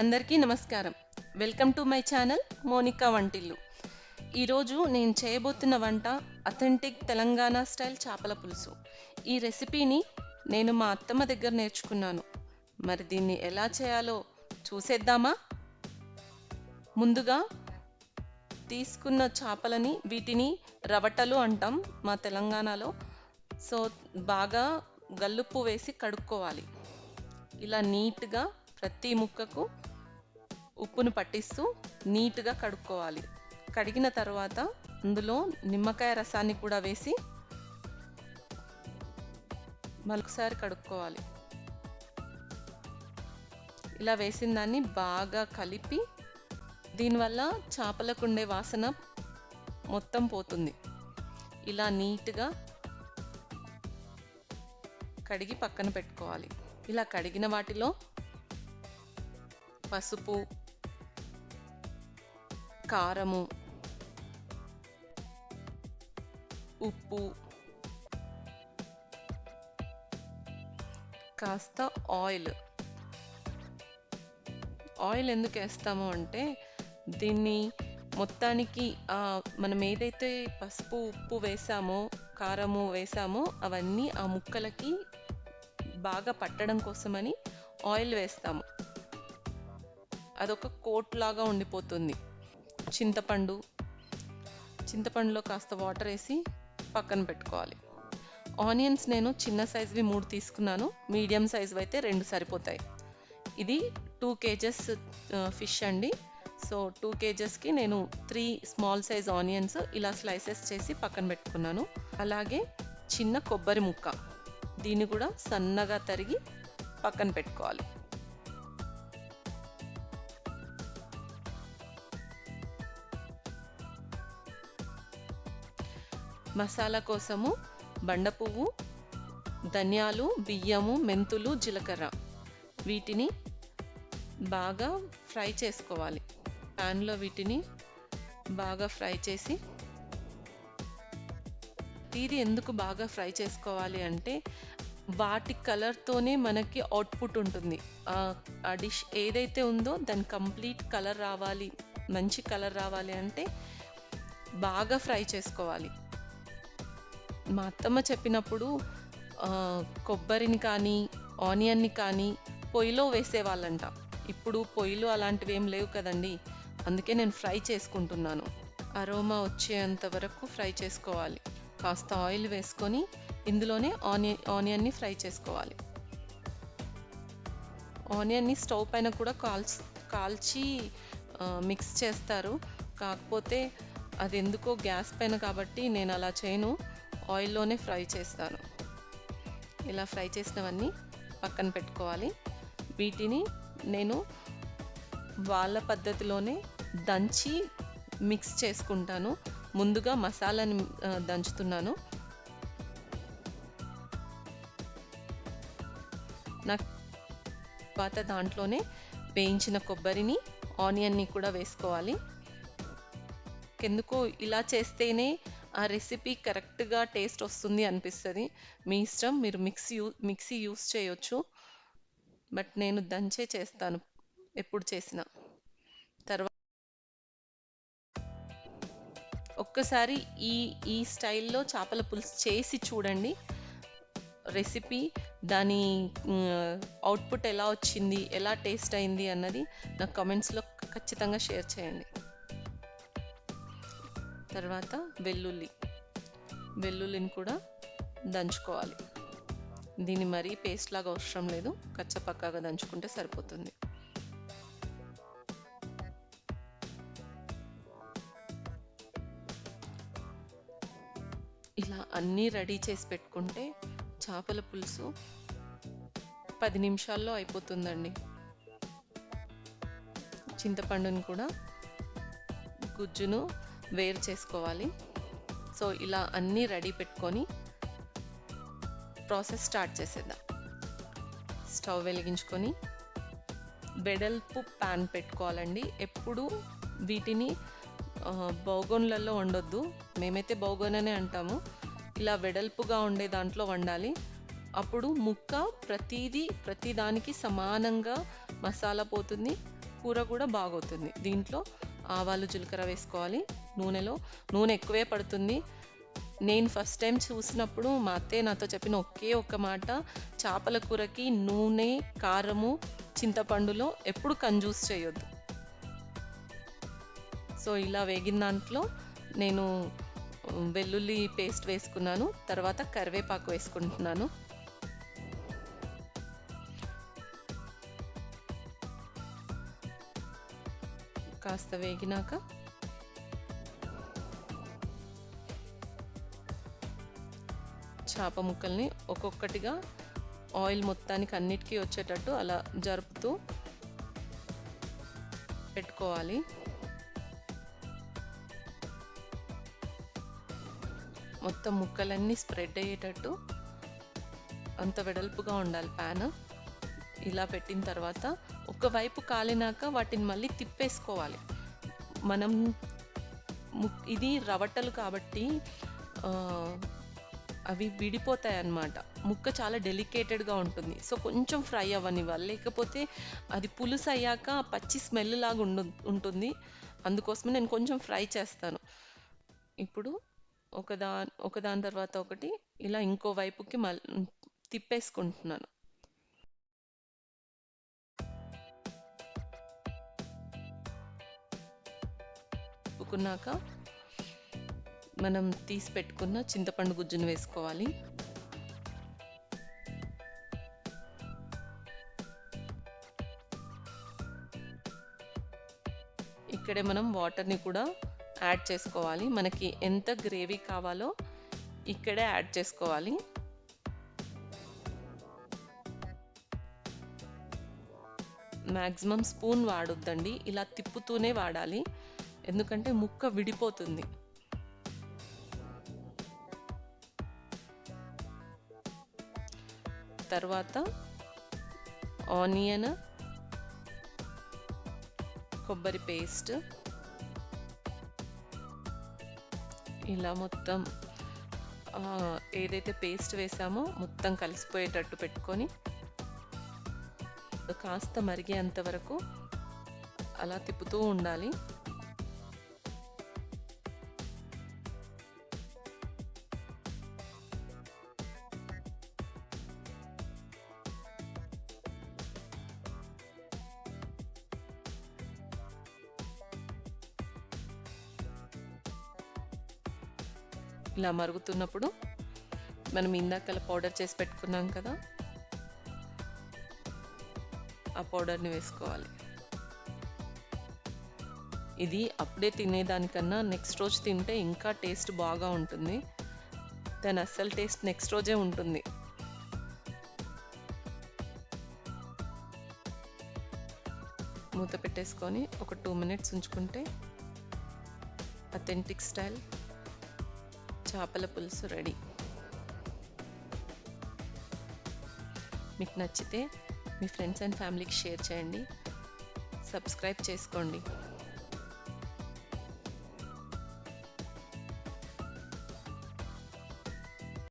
అందరికీ నమస్కారం. Welcome to my channel Monika వంటిల్లు. ఈరోజు నేను చేయబోతున్న వంట అథెంటిక్ తెలంగాణ స్టైల్ చేపల పులుసు. ఈ రెసిపీని నేను మా అత్తమ్మ దగ్గర నేర్చుకున్నాను. మరి దీన్ని ఎలా చేయాలో చూసేద్దామా? ముందుగా తీసుకున్న చేపలని వీటిని రవటలు అంటాం మా తెలంగాణలో. సో బాగా గల్లుప్పు వేసి కడుక్కోవాలి. ఇలా నీట్గా ప్రతి ముక్కకు ఉప్పును పట్టిస్తూ నీట్గా కడుక్కోవాలి. కడిగిన తర్వాత అందులో నిమ్మకాయ రసాన్ని కూడా వేసి మరొకసారి కడుక్కోవాలి. ఇలా వేసిన దాన్ని బాగా కలిపి దీనివల్ల చేపలకు ఉండే వాసన మొత్తం పోతుంది. ఇలా నీట్గా కడిగి పక్కన పెట్టుకోవాలి. ఇలా కడిగిన వాటిలో పసుపు కారము ఉప్పు కాస్త ఆయిల్. ఆయిల్ ఎందుకు వేస్తాము అంటే దీన్ని మొత్తానికి మనం ఏదైతే పసుపు ఉప్పు వేసామో కారము వేసామో అవన్నీ ఆ ముక్కలకి బాగా పట్టడం కోసమని ఆయిల్ వేస్తాము. అదొక కోట్ లాగా ఉండిపోతుంది. చింతపండు చింతపండులో కాస్త వాటర్ వేసి పక్కన పెట్టుకోవాలి. ఆనియన్స్ నేను చిన్న సైజ్వి మూడు తీసుకున్నాను మీడియం సైజ్ అయితే రెండు సరిపోతాయి. ఇది టూ కేజెస్ ఫిష్ అండి. సో టూ కేజెస్కి నేను త్రీ స్మాల్ సైజ్ ఆనియన్స్ ఇలా స్లైసెస్ చేసి పక్కన పెట్టుకున్నాను. అలాగే చిన్న కొబ్బరి ముక్క దీన్ని కూడా సన్నగా తరిగి పక్కన పెట్టుకోవాలి. మసాలా కోసము బండ పువ్వు ధనియాలు బియ్యము మెంతులు జీలకర్ర. వీటిని బాగా ఫ్రై చేసుకోవాలి. ప్యాన్లో వీటిని బాగా ఫ్రై చేసి తీరి ఎందుకు బాగా ఫ్రై చేసుకోవాలి అంటే వాటి కలర్తోనే మనకి అవుట్పుట్ ఉంటుంది. ఆ డిష్ ఏదైతే ఉందో దాని కంప్లీట్ కలర్ రావాలి మంచి కలర్ రావాలి అంటే బాగా ఫ్రై చేసుకోవాలి. మా అత్తమ్మ చెప్పినప్పుడు కొబ్బరిని కానీ ఆనియన్ని కానీ పొయ్యిలో వేసేవాళ్ళంట. ఇప్పుడు పొయ్యిలు అలాంటివి ఏం లేవు కదండి. అందుకే నేను ఫ్రై చేసుకుంటున్నాను. అరోమా వచ్చేంత వరకు ఫ్రై చేసుకోవాలి. కాస్త ఆయిల్ వేసుకొని ఇందులోనే ఆనియన్ ఆనియన్ని ఫ్రై చేసుకోవాలి. ఆనియన్ని స్టవ్ పైన కూడా కాల్చి కాల్చి మిక్స్ చేస్తారు. కాకపోతే అది ఎందుకో గ్యాస్ పైన కాబట్టి నేను అలా చేయను. ఆయిల్లోనే ఫ్రై చేస్తాను. ఇలా ఫ్రై చేసినవన్నీ పక్కన పెట్టుకోవాలి. వీటిని నేను వాళ్ళ పద్ధతిలోనే దంచి మిక్స్ చేసుకుంటాను. ముందుగా మసాలాని దంచుతున్నాను. నాకు తర్వాత దాంట్లోనే వేయించిన కొబ్బరిని ఆనియన్ని కూడా వేసుకోవాలి. ఎందుకో ఇలా చేస్తేనే ఆ రెసిపీ కరెక్ట్గా టేస్ట్ వస్తుంది అనిపిస్తుంది. మీ ఇష్టం మీరు మిక్సీ యూ మిక్సీ యూస్ చేయొచ్చు. బట్ నేను దంచే చేస్తాను ఎప్పుడు చేసిన. తర్వాత ఒక్కసారి ఈ ఈ స్టైల్లో చేపల పులుసు చేసి చూడండి. రెసిపీ దాని అవుట్పుట్ ఎలా వచ్చింది ఎలా టేస్ట్ అయింది అన్నది నా కమెంట్స్లో ఖచ్చితంగా షేర్ చేయండి. తర్వాత వెల్లుల్లి. వెల్లుల్లిని కూడా దంచుకోవాలి. దీన్ని మరీ పేస్ట్ లాగా అవసరం లేదు. కచ్చపక్కగా దంచుకుంటే సరిపోతుంది. ఇలా అన్నీ రెడీ చేసి పెట్టుకుంటే చేపల పులుసు పది నిమిషాల్లో అయిపోతుందండి. చింతపండుని కూడా గుజ్జును వేరు చేసుకోవాలి. సో ఇలా అన్నీ రెడీ పెట్టుకొని ప్రాసెస్ స్టార్ట్ చేసేద్దాం. స్టవ్ వెలిగించుకొని వెడల్పు ప్యాన్ పెట్టుకోవాలండి. ఎప్పుడు వీటిని బౌగోన్లలో వండొద్దు. మేమైతే బౌగోన్ అనే అంటాము. ఇలా వెడల్పుగా ఉండే దాంట్లో వండాలి. అప్పుడు ముక్క ప్రతిదీ ప్రతిదానికి సమానంగా మసాలా పోతుంది కూర కూడా బాగోతుంది దీంట్లో ఆవాలు జీలకర్ర వేసుకోవాలి నూనెలో. నూనె ఎక్కువే పడుతుంది. నేను ఫస్ట్ టైం చూసినప్పుడు మా అత్తయ్య నాతో చెప్పిన ఒకే ఒక్క మాట చేపల కూరకి నూనె కారము చింతపండులో ఎప్పుడు కంజూస్ చేయొద్దు. సో ఇలా వేగిన దాంట్లో నేను వెల్లుల్లి పేస్ట్ వేసుకున్నాను తర్వాత కరివేపాకు వేసుకుంటున్నాను. కాస్త వేగినాక చేప ముక్కల్ని ఒక్కొక్కటిగా ఆయిల్ మొత్తానికి అన్నిటికీ వచ్చేటట్టు అలా జరుపుతూ పెట్టుకోవాలి. మొత్తం ముక్కలన్నీ స్ప్రెడ్ అయ్యేటట్టు అంత వెడల్పుగా ఉండాలి ప్యాన్. ఇలా పెట్టిన తర్వాత ఒకవైపు కాలినాక వాటిని మళ్ళీ తిప్పేసుకోవాలి. మనం ఇది రవట్టలు కాబట్టి అవి విడిపోతాయి అన్నమాట ముక్క చాలా డెలికేటెడ్గా ఉంటుంది. సో కొంచెం ఫ్రై అవ్వనివ్వాలి. లేకపోతే అది పులుసు అయ్యాక పచ్చి స్మెల్ లాగా ఉండు ఉంటుంది. అందుకోసమే నేను కొంచెం ఫ్రై చేస్తాను. ఇప్పుడు ఒకదా ఒకదాని తర్వాత ఒకటి ఇలా ఇంకో వైపుకి మళ్ళీ తిప్పేసుకుంటున్నాను. కలుపుకున్నాక మనం తీసి పెట్టుకున్న చింతపండు గుజ్జును వేసుకోవాలి. ఇక్కడే మనం వాటర్ని కూడా యాడ్ చేసుకోవాలి. మనకి ఎంత గ్రేవీ కావాలో ఇక్కడే యాడ్ చేసుకోవాలి. మ్యాక్సిమం స్పూన్ వాడొద్దండి. ఇలా తిప్పుతూనే వాడాలి. ఎందుకంటే ముక్క విడిపోతుంది. తర్వాత ఆనియన్ కొబ్బరి పేస్ట్. ఇలా మొత్తం ఏదైతే పేస్ట్ వేసామో మొత్తం కలిసిపోయేటట్టు పెట్టుకొని కాస్త మరిగేంత వరకు అలా తిప్పుతూ ఉండాలి. ఇలా మరుగుతున్నప్పుడు మనం ఇందాక పౌడర్ చేసి పెట్టుకున్నాం కదా ఆ పౌడర్ని వేసుకోవాలి. ఇది అప్పుడే తినేదానికన్నా నెక్స్ట్ రోజు తింటే ఇంకా టేస్ట్ బాగా ఉంటుంది. దాని అస్సలు టేస్ట్ నెక్స్ట్ రోజే ఉంటుంది. మూత పెట్టేసుకొని ఒక టూ మినిట్స్ ఉంచుకుంటే అథెంటిక్ స్టైల్ చేపల పులుసు రెడీ. మీకు నచ్చితే మీ ఫ్రెండ్స్ అండ్ ఫ్యామిలీకి షేర్ చేయండి. సబ్స్క్రైబ్ చేసుకోండి.